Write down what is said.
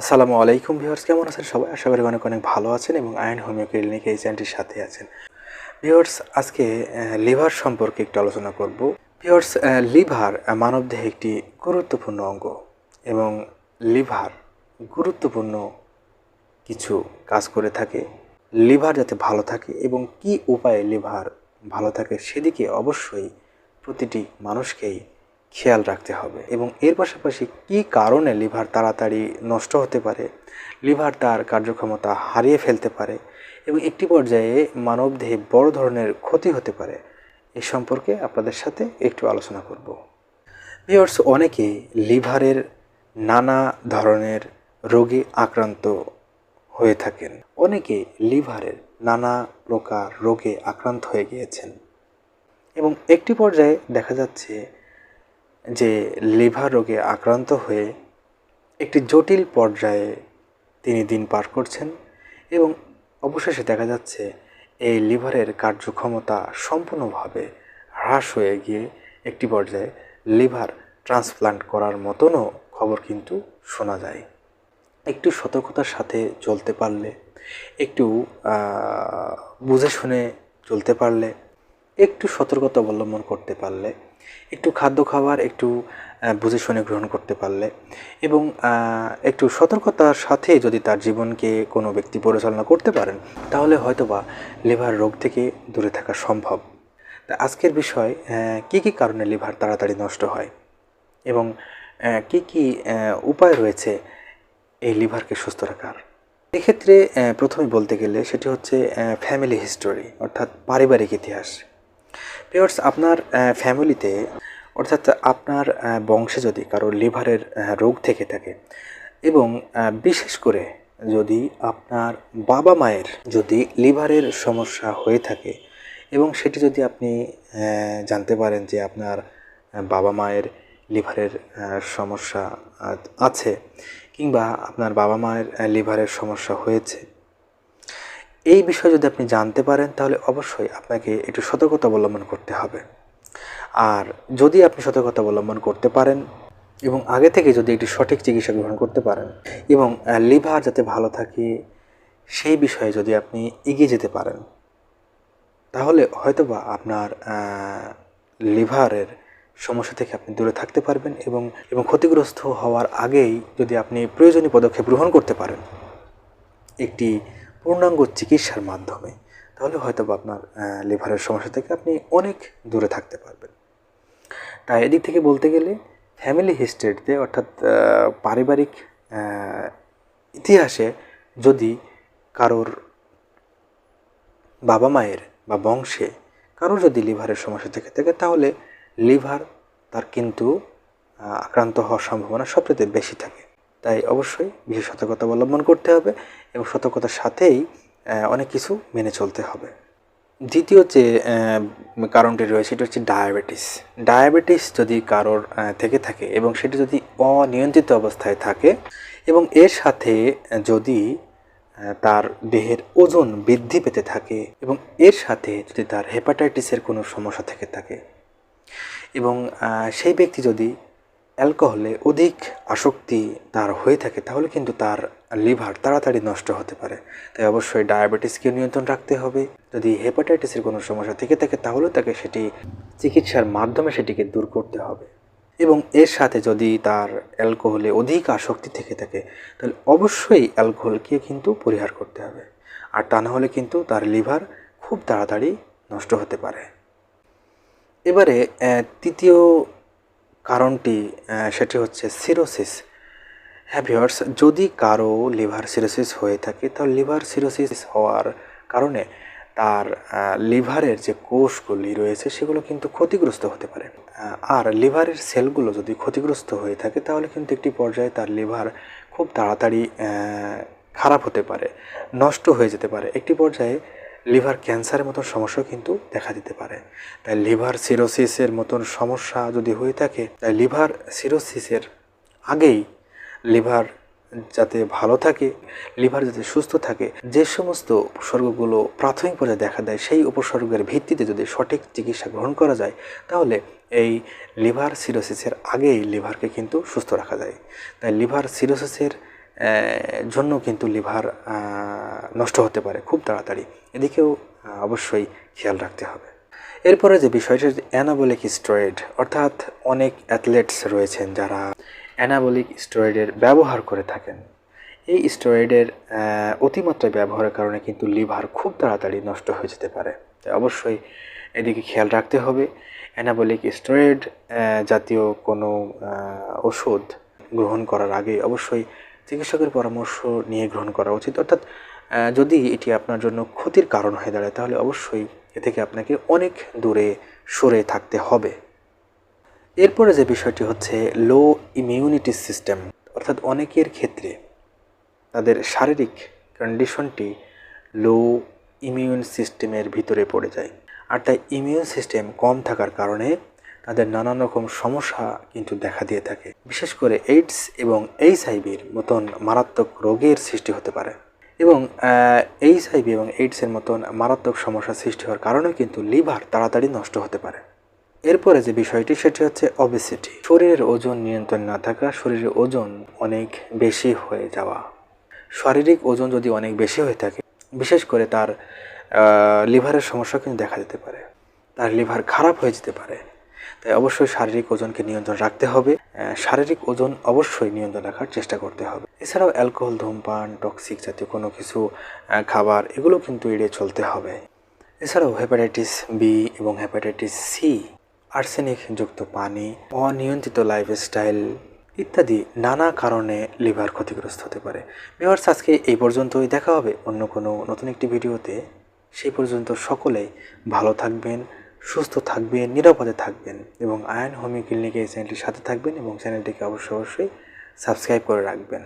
আসসালামু আলাইকুম ভিউয়ার্স, কেমন আছেন সবাই? আশা করি অনেক অনেক ভালো আছেন এবং আয়ন হোমিও ক্লিনিক এই চ্যানেলটির সাথে আছেন। ভিউয়ার্স, আজকে লিভার সম্পর্কে একটু আলোচনা করব। ভিউয়ার্স লিভার মানবদেহে একটি গুরুত্বপূর্ণ অঙ্গ এবং লিভার গুরুত্বপূর্ণ কিছু কাজ করে থাকে। লিভার যাতে ভালো থাকে এবং কি উপায়ে লিভার ভালো থাকে সেদিকে অবশ্যই প্রতিটি মানুষকেই খেয়াল রাখতে হবে। এবং এর পাশাপাশি কি কারণে লিভার তাড়াতাড়ি নষ্ট হতে পারে? লিভার তার কার্যক্ষমতা হারিয়ে ফেলতে পারে এবং একটি পর্যায়ে মানবদেহে বড় ধরনের ক্ষতি হতে পারে। এ সম্পর্কে আপনাদের সাথে একটু আলোচনা করব। ভিওর্স অনেকে লিভারের নানা ধরনের রোগে আক্রান্ত হয়ে থাকেন। অনেকে লিভারের নানা প্রকার রোগে আক্রান্ত হয়ে গিয়েছেন। এবং একটি পর্যায়ে দেখা যাচ্ছে যে লিভার রোগে আক্রান্ত হয়ে একটি জটিল পর্যায়ে তিনি দিন পার করছেন এবং অবশেষে দেখা যাচ্ছে এই লিভারের কার্যক্ষমতা সম্পূর্ণভাবে হ্রাস হয়ে গিয়ে একটি পর্যায়ে লিভার ট্রান্সপ্লান্ট করার মতনও খবর কিন্তু শোনা যায়। একটু সতর্কতার সাথে চলতে পারলে, একটু বুঝে শুনে চলতে পারলে, একটু সতর্কতা অবলম্বন করতে পারলে একটু খাদ্য খাবার, একটু বুঝে শুনে গ্রহণ করতে পারলে এবং একটু সতর্কতার সাথে যদি তার জীবনকে কোনো ব্যক্তি পরিচালনা করতে পারেন, তাহলে হয়তোবা লিভার রোগ থেকে দূরে থাকা সম্ভব। তা আজকের বিষয় কী কী কারণে লিভার তাড়াতাড়ি নষ্ট হয় এবং কী কী উপায় রয়েছে এই লিভারকে সুস্থ রাখার? এক্ষেত্রে প্রথমে বলতে গেলে সেটি হচ্ছে ফ্যামিলি হিস্টোরি অর্থাৎ পারিবারিক ইতিহাস। পিওর্স আপনার ফ্যামিলিতে অর্থাৎ আপনার বংশে যদি কারও লিভারের রোগ থেকে থাকে এবং বিশেষ করে যদি আপনার বাবা মায়ের যদি লিভারের সমস্যা হয়ে থাকে এবং সেটি যদি আপনি জানতে পারেন যে আপনার বাবা মায়ের লিভারের সমস্যা আছে কিংবা আপনার বাবা মায়ের লিভারের সমস্যা হয়েছে এই বিষয়ে যদি আপনি জানতে পারেন, তাহলে অবশ্যই আপনাকে একটু সতর্কতা অবলম্বন করতে হবে। আর যদি আপনি সতর্কতা অবলম্বন করতে পারেন এবং আগে থেকে যদি একটি সঠিক চিকিৎসা গ্রহণ করতে পারেন এবং লিভার যাতে ভালো থাকে, সেই বিষয়ে যদি আপনি এগিয়ে যেতে পারেন, তাহলে হয়তোবা আপনার লিভারের সমস্যা থেকে আপনি দূরে থাকতে পারবেন এবং এবং ক্ষতিগ্রস্ত হওয়ার আগেই যদি আপনি প্রয়োজনীয় পদক্ষেপ গ্রহণ করতে পারেন, একটি পূর্ণাঙ্গ চিকিৎসার মাধ্যমে, তাহলে হয়তো আপনার লিভারের সমস্যা থেকে আপনি অনেক দূরে থাকতে পারবেন। তাই এদিক থেকে বলতে গেলে ফ্যামিলি হিস্ট্রিতে অর্থাৎ পারিবারিক ইতিহাসে যদি কারোর বাবা মায়ের বা বংশে কারোর যদি লিভারের সমস্যা থেকে থাকে, তাহলে লিভার তার কিন্তু আক্রান্ত হওয়ার সম্ভাবনা সবচেয়ে বেশি থাকে। তাই অবশ্যই বিশেষ সতর্কতা অবলম্বন করতে হবে এবং সতর্কতার সাথেই অনেক কিছু মেনে চলতে হবে। দ্বিতীয় যে কারণটি রয়েছে সেটা হচ্ছে ডায়াবেটিস। ডায়াবেটিস যদি কারোর থেকে থাকে এবং সেটি যদি অনিয়ন্ত্রিত অবস্থায় থাকে এবং এর সাথে যদি তার দেহের ওজন বৃদ্ধি পেতে থাকে এবং এর সাথে যদি তার হেপাটাইটিসের কোনো সমস্যা থেকে থাকে এবং সেই ব্যক্তি যদি অ্যালকোহলে অধিক আসক্তি তার হয়ে থাকে, তাহলে কিন্তু তার লিভার তাড়াতাড়ি নষ্ট হতে পারে। তাই অবশ্যই ডায়াবেটিসকে নিয়ন্ত্রণ রাখতে হবে। যদি হেপাটাইটিসের কোনো সমস্যা থেকে থাকে তাহলে তাকে সেটি চিকিৎসার মাধ্যমে সেটিকে দূর করতে হবে। এবং এর সাথে যদি তার অ্যালকোহলে অধিক আসক্তি থেকে থাকে, তাহলে অবশ্যই অ্যালকোহলকে কিন্তু পরিহার করতে হবে। আর তা না হলে কিন্তু তার লিভার খুব তাড়াতাড়ি নষ্ট হতে পারে। এবারে তৃতীয় কারণটি সেটি হচ্ছে সিরোসিস হ্যাঁ ভিওর্স যদি কারও লিভার সিরোসিস হয়ে থাকে তাহলে লিভার সিরোসিস হওয়ার কারণে তার লিভারের যে কোষগুলি রয়েছে, সেগুলো কিন্তু ক্ষতিগ্রস্ত হতে পারে। আর লিভারের সেলগুলো যদি ক্ষতিগ্রস্ত হয়ে থাকে, তাহলে কিন্তু একটি পর্যায়ে তার লিভার খুব তাড়াতাড়ি খারাপ হতে পারে, নষ্ট হয়ে যেতে পারে। একটি পর্যায়ে লিভার ক্যান্সারের মতন সমস্যা কিন্তু দেখা দিতে পারে। তাই লিভার সিরোসিসের মতন সমস্যা যদি হয়ে থাকে, তাই লিভার সিরোসিসের আগেই লিভার যাতে ভালো থাকে, লিভার যাতে সুস্থ থাকে, যে সমস্ত উপসর্গগুলো প্রাথমিক পর্যায়ে দেখা দেয়, সেই উপসর্গের ভিত্তিতে যদি সঠিক চিকিৎসা গ্রহণ করা যায়, তাহলে এই লিভার সিরোসিসের আগেই লিভারকে কিন্তু সুস্থ রাখা যায়। তাই লিভার সিরোসিসের জন্য কিন্তু লিভার নষ্ট হতে পারে, খুব তাড়াতাড়ি। এদিকেও অবশ্যই খেয়াল রাখতে হবে। এরপরে যে বিষয়টি অ্যানাবলিক স্টেরয়েড অর্থাৎ অনেক অ্যাথলেটস রয়েছেন যারা অ্যানাবলিক স্টেরয়েডের ব্যবহার করে থাকেন। এই স্টেরয়েডের অতিমাত্রায় ব্যবহারের কারণে কিন্তু লিভার খুব তাড়াতাড়ি নষ্ট হয়ে যেতে পারে। তাই অবশ্যই এদিকে খেয়াল রাখতে হবে। অ্যানাবলিক স্টেরয়েড জাতীয় কোনো ওষুধ গ্রহণ করার আগে অবশ্যই চিকিৎসকের পরামর্শ নিয়ে গ্রহণ করা উচিত। অর্থাৎ যদি এটি আপনার জন্য ক্ষতির কারণ হয়ে দাঁড়ায়, তাহলে অবশ্যই এ থেকে আপনাকে অনেক দূরে সরে থাকতে হবে। এরপরে যে বিষয়টি হচ্ছে লো ইমিউনিটি সিস্টেম অর্থাৎ অনেকের ক্ষেত্রে তাদের শারীরিক কন্ডিশনটি লো ইমিউন সিস্টেমের ভিতরে পড়ে যায়। আর তাই ইমিউন সিস্টেম কম থাকার কারণে তাদের নানান রকম সমস্যা কিন্তু দেখা দিয়ে থাকে। বিশেষ করে এইডস এবং এইচআইভির মতন মারাত্মক রোগের সৃষ্টি হতে পারে। এবং এইচ এইচআইভি এবং এইডসের মতন মারাত্মক সমস্যা সৃষ্টি হওয়ার কারণেও কিন্তু লিভার তাড়াতাড়ি নষ্ট হতে পারে। এরপরে যে বিষয়টি, সেটি হচ্ছে অবেসিটি শরীরের ওজন নিয়ন্ত্রণ না থাকা, শরীরের ওজন অনেক বেশি হয়ে যাওয়া। শারীরিক ওজন যদি অনেক বেশি হয়ে থাকে, বিশেষ করে তার লিভারের সমস্যা কিন্তু দেখা দিতে পারে। তার লিভার খারাপ হয়ে যেতে পারে। তাই অবশ্যই শারীরিক ওজনকে নিয়ন্ত্রণ রাখতে হবে। শারীরিক ওজন অবশ্যই নিয়ন্ত্রণ রাখার চেষ্টা করতে হবে। এছাড়াও অ্যালকোহল, ধূমপান, টক্সিক জাতীয় কোনো কিছু খাবার, এগুলো কিন্তু এড়িয়ে চলতে হবে। এছাড়াও হেপাটাইটিস বি এবং হেপাটাইটিস সি, আর্সেনিক যুক্ত পানি, অনিয়ন্ত্রিত লাইফস্টাইল ইত্যাদি নানা কারণে লিভার ক্ষতিগ্রস্ত হতে পারে। ভিউয়ার্স, আজকে এই পর্যন্তই। দেখা হবে অন্য কোনো নতুন একটি ভিডিওতে। সেই পর্যন্ত সকলেই ভালো থাকবেন সুস্থ থাকবেন, নিরাপদে থাকবেন এবং আয়ন হোমিও ক্লিনিকে এই চ্যানেলটির সাথে থাকবেন এবং চ্যানেলটিকে অবশ্যই অবশ্যই সাবস্ক্রাইব করে রাখবেন।